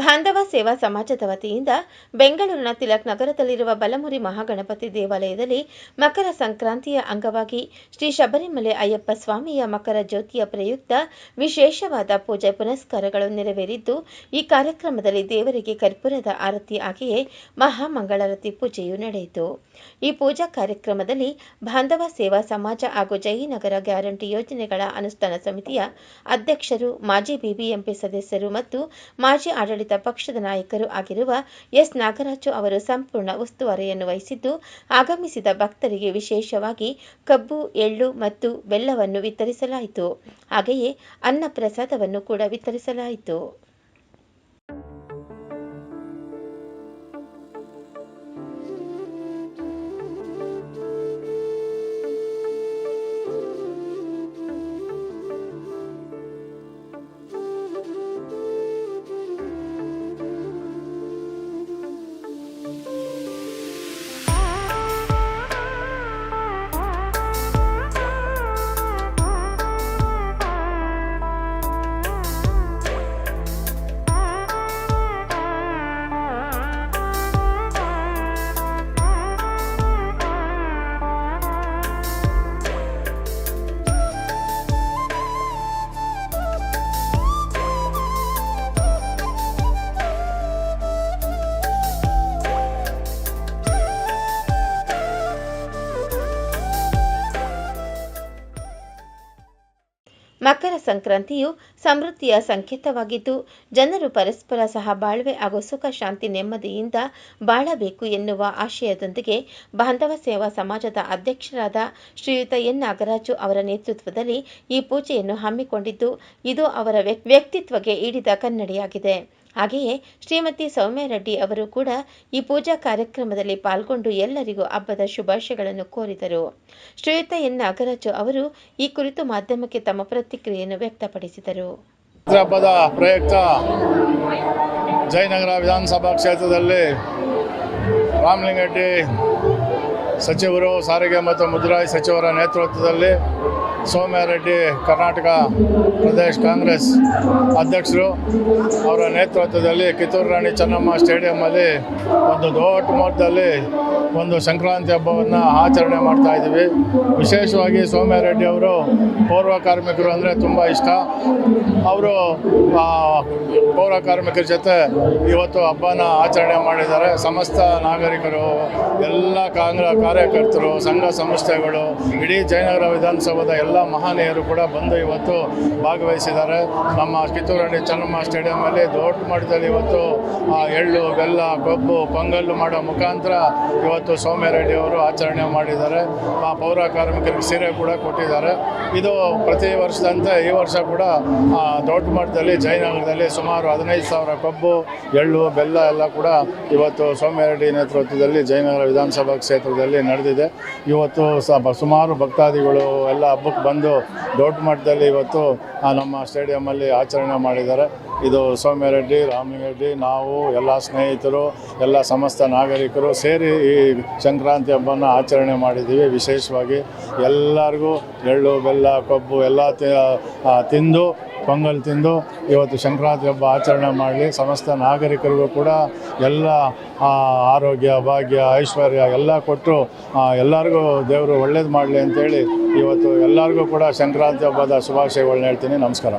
ಬಾಂಧವ ಸೇವಾ ಸಮಾಜದ ವತಿಯಿಂದ ಬೆಂಗಳೂರಿನ ತಿಲಕ್ ನಗರದಲ್ಲಿರುವ ಬಲಮುರಿ ಮಹಾಗಣಪತಿ ದೇವಾಲಯದಲ್ಲಿ ಮಕರ ಸಂಕ್ರಾಂತಿಯ ಅಂಗವಾಗಿ ಶ್ರೀ ಶಬರಿಮಲೆ ಅಯ್ಯಪ್ಪ ಸ್ವಾಮಿಯ ಮಕರ ಜ್ಯೋತಿಯ ಪ್ರಯುಕ್ತ ವಿಶೇಷವಾದ ಪೂಜೆ ಪುನಸ್ಕಾರಗಳು ನೆರವೇರಿದ್ದು, ಈ ಕಾರ್ಯಕ್ರಮದಲ್ಲಿ ದೇವರಿಗೆ ಕರ್ಪೂರದ ಆರತಿ ಆಗಿಯೇ ಮಹಾಮಂಗಳಾರತಿ ಪೂಜೆಯು ನಡೆಯಿತು. ಈ ಪೂಜಾ ಕಾರ್ಯಕ್ರಮದಲ್ಲಿ ಬಾಂಧವ ಸೇವಾ ಸಮಾಜ ಹಾಗೂ ಜಯನಗರ ಗ್ಯಾರಂಟಿ ಯೋಜನೆಗಳ ಅನುಷ್ಠಾನ ಸಮಿತಿಯ ಅಧ್ಯಕ್ಷರು, ಮಾಜಿ ಬಿಬಿಎಂಪಿ ಸದಸ್ಯರು ಮತ್ತು ಮಾಜಿ ಆಡಳಿತ ಪಕ್ಷದ ನಾಯಕರು ಆಗಿರುವ ಎಸ್. ನಾಗರಾಜು ಅವರು ಸಂಪೂರ್ಣ ಉಸ್ತುವಾರಿಯನ್ನು ವಹಿಸಿದ್ದು, ಆಗಮಿಸಿದ ಭಕ್ತರಿಗೆ ವಿಶೇಷವಾಗಿ ಕಬ್ಬು, ಎಳ್ಳು ಮತ್ತು ಬೆಲ್ಲವನ್ನು ವಿತರಿಸಲಾಯಿತು. ಹಾಗೆಯೇ ಅನ್ನ ಪ್ರಸಾದವನ್ನು ಕೂಡ ವಿತರಿಸಲಾಯಿತು. ಮಕರ ಸಂಕ್ರಾಂತಿಯು ಸಮೃದ್ಧಿಯ ಸಂಕೇತವಾಗಿದ್ದು, ಜನರು ಪರಸ್ಪರ ಸಹಬಾಳ್ವೆ ಹಾಗೂ ಸುಖ ಶಾಂತಿ ನೆಮ್ಮದಿಯಿಂದ ಬಾಳಬೇಕು ಎನ್ನುವ ಆಶಯದೊಂದಿಗೆ ಬಾಂಧವ ಸೇವಾ ಸಮಾಜದ ಅಧ್ಯಕ್ಷರಾದ ಶ್ರೀಯುತ ಎನ್. ನಾಗರಾಜು ಅವರ ನೇತೃತ್ವದಲ್ಲಿ ಈ ಪೂಜೆಯನ್ನು ಹಮ್ಮಿಕೊಂಡಿದ್ದು, ಇದು ಅವರ ವ್ಯಕ್- ವ್ಯಕ್ತಿತ್ವಕ್ಕೆ ಹಿಡಿದ ಕನ್ನಡಿಯಾಗಿದೆ. ಹಾಗೆಯೇ ಶ್ರೀಮತಿ ಸೌಮ್ಯ ರೆಡ್ಡಿ ಅವರು ಕೂಡ ಈ ಪೂಜಾ ಕಾರ್ಯಕ್ರಮದಲ್ಲಿ ಪಾಲ್ಗೊಂಡು ಎಲ್ಲರಿಗೂ ಹಬ್ಬದ ಶುಭಾಶಯಗಳನ್ನು ಕೋರಿದರು. ಶ್ರೀಯುತ ಎನ್. ನಾಗರಾಜು ಅವರು ಈ ಕುರಿತು ಮಾಧ್ಯಮಕ್ಕೆ ತಮ್ಮ ಪ್ರತಿಕ್ರಿಯೆಯನ್ನು ವ್ಯಕ್ತಪಡಿಸಿದರು. ಹಬ್ಬದ ಪ್ರಯುಕ್ತ ಜಯನಗರ ವಿಧಾನಸಭಾ ಕ್ಷೇತ್ರದಲ್ಲಿ ರಾಮಲಿಂಗಡ್ಡಿ ಸಚಿವರು ಸಾರಿಗೆ ಮತ್ತು ಮುಜರಾಯಿ ಸಚಿವರ ನೇತೃತ್ವದಲ್ಲಿ ಸೋಮ್ಯಾರೆಡ್ಡಿ ಕರ್ನಾಟಕ ಪ್ರದೇಶ್ ಕಾಂಗ್ರೆಸ್ ಅಧ್ಯಕ್ಷರು ಅವರ ನೇತೃತ್ವದಲ್ಲಿ ಕಿತ್ತೂರು ರಾಣಿ ಚೆನ್ನಮ್ಮ ಸ್ಟೇಡಿಯಮ್ಮಲ್ಲಿ ಒಂದು ದೊಡ್ಡ ಮೊತ್ತದಲ್ಲಿ ಒಂದು ಸಂಕ್ರಾಂತಿ ಹಬ್ಬವನ್ನು ಆಚರಣೆ ಮಾಡ್ತಾ ಇದ್ದೀವಿ. ವಿಶೇಷವಾಗಿ ಸೋಮ್ಯಾರೆಡ್ಡಿ ಅವರು ಪೂರ್ವ ಕಾರ್ಮಿಕರು ಅಂದರೆ ತುಂಬ ಇಷ್ಟ. ಅವರು ಕಾರ್ಮಿಕರ ಜೊತೆ ಇವತ್ತು ಹಬ್ಬನ ಆಚರಣೆ ಮಾಡಿದ್ದಾರೆ. ಸಮಸ್ತ ನಾಗರಿಕರು, ಎಲ್ಲ ಕಾಂಗ್ರ ಕಾರ್ಯಕರ್ತರು, ಸಂಘ ಸಂಸ್ಥೆಗಳು, ಇಡೀ ಜಯನಗರ ವಿಧಾನಸೌಧದ ಎಲ್ಲ ಮಹನೀಯರು ಕೂಡ ಬಂದು ಇವತ್ತು ಭಾಗವಹಿಸಿದ್ದಾರೆ. ನಮ್ಮ ಕಿತ್ತೂರಲ್ಲಿ ಚೆನ್ನಮ್ಮ ಸ್ಟೇಡಿಯಮಲ್ಲಿ ದೊಡ್ಡ ಮಟ್ಟದಲ್ಲಿ ಇವತ್ತು ಎಳ್ಳು, ಬೆಲ್ಲ, ಕೊಬ್ಬು, ಪೊಂಗಲ್ಲು ಮಾಡೋ ಮುಖಾಂತರ ಇವತ್ತು ಸೌಮ್ಯರೆಡ್ಡಿ ಅವರು ಆಚರಣೆ ಮಾಡಿದ್ದಾರೆ. ಆ, ಪೌರ ಕಾರ್ಮಿಕರಿಗೆ ಸೀರೆ ಕೂಡ ಕೊಟ್ಟಿದ್ದಾರೆ. ಇದು ಪ್ರತಿ ವರ್ಷದಂತೆ ಈ ವರ್ಷ ಕೂಡ ದೊಡ್ಡ ಮಟ್ಟದಲ್ಲಿ, ಜಯನಗರದಲ್ಲಿ ಸುಮಾರು ಹದಿನೈದು ಸಾವಿರ ಕಬ್ಬು, ಎಳ್ಳು, ಬೆಲ್ಲ ಎಲ್ಲ ಕೂಡ ಇವತ್ತು ಸೋಮ್ಯರೆಡ್ಡಿ ನೇತೃತ್ವದಲ್ಲಿ ಜಯನಗರ ವಿಧಾನಸಭಾ ಕ್ಷೇತ್ರದಲ್ಲಿ ನಡೆದಿದೆ. ಇವತ್ತು ಸುಮಾರು ಭಕ್ತಾದಿಗಳು ಎಲ್ಲ ಹಬ್ಬಕ್ಕೆ ಬಂದು ದೊಡ್ಡ ಮಟ್ಟದಲ್ಲಿ ಇವತ್ತು ನಮ್ಮ ಸ್ಟೇಡಿಯಮ್ಮಲ್ಲಿ ಆಚರಣೆ ಮಾಡಿದ್ದಾರೆ. ಇದು ಸೌಮ್ಯರೆಡ್ಡಿ ರಾಮಲಿಂಗರೆಡ್ಡಿ ನಾವು ಎಲ್ಲ ಸ್ನೇಹಿತರು, ಎಲ್ಲ ಸಮಸ್ತ ನಾಗರಿಕರು ಸೇರಿ ಈ ಸಂಕ್ರಾಂತಿ ಹಬ್ಬನ ಆಚರಣೆ ಮಾಡಿದ್ದೀವಿ. ವಿಶೇಷವಾಗಿ ಎಲ್ಲರಿಗೂ ಎಳ್ಳು, ಬೆಲ್ಲ, ಕಬ್ಬು ಎಲ್ಲ ತಿಂದು, ಪೊಂಗಲ್ ತಿಂದು ಇವತ್ತು ಸಂಕ್ರಾಂತಿ ಹಬ್ಬ ಆಚರಣೆ ಮಾಡಲಿ. ಸಮಸ್ತ ನಾಗರಿಕರಿಗೂ ಕೂಡ ಎಲ್ಲ ಆರೋಗ್ಯ, ಭಾಗ್ಯ, ಐಶ್ವರ್ಯ ಎಲ್ಲ ಕೊಟ್ಟು ಎಲ್ಲರಿಗೂ ದೇವರು ಒಳ್ಳೇದು ಮಾಡಲಿ ಅಂತೇಳಿ ಇವತ್ತು ಎಲ್ಲರಿಗೂ ಕೂಡ ಸಂಕ್ರಾಂತಿ ಹಬ್ಬದ ಶುಭಾಶಯಗಳನ್ನ ಹೇಳ್ತೀನಿ. ನಮಸ್ಕಾರ.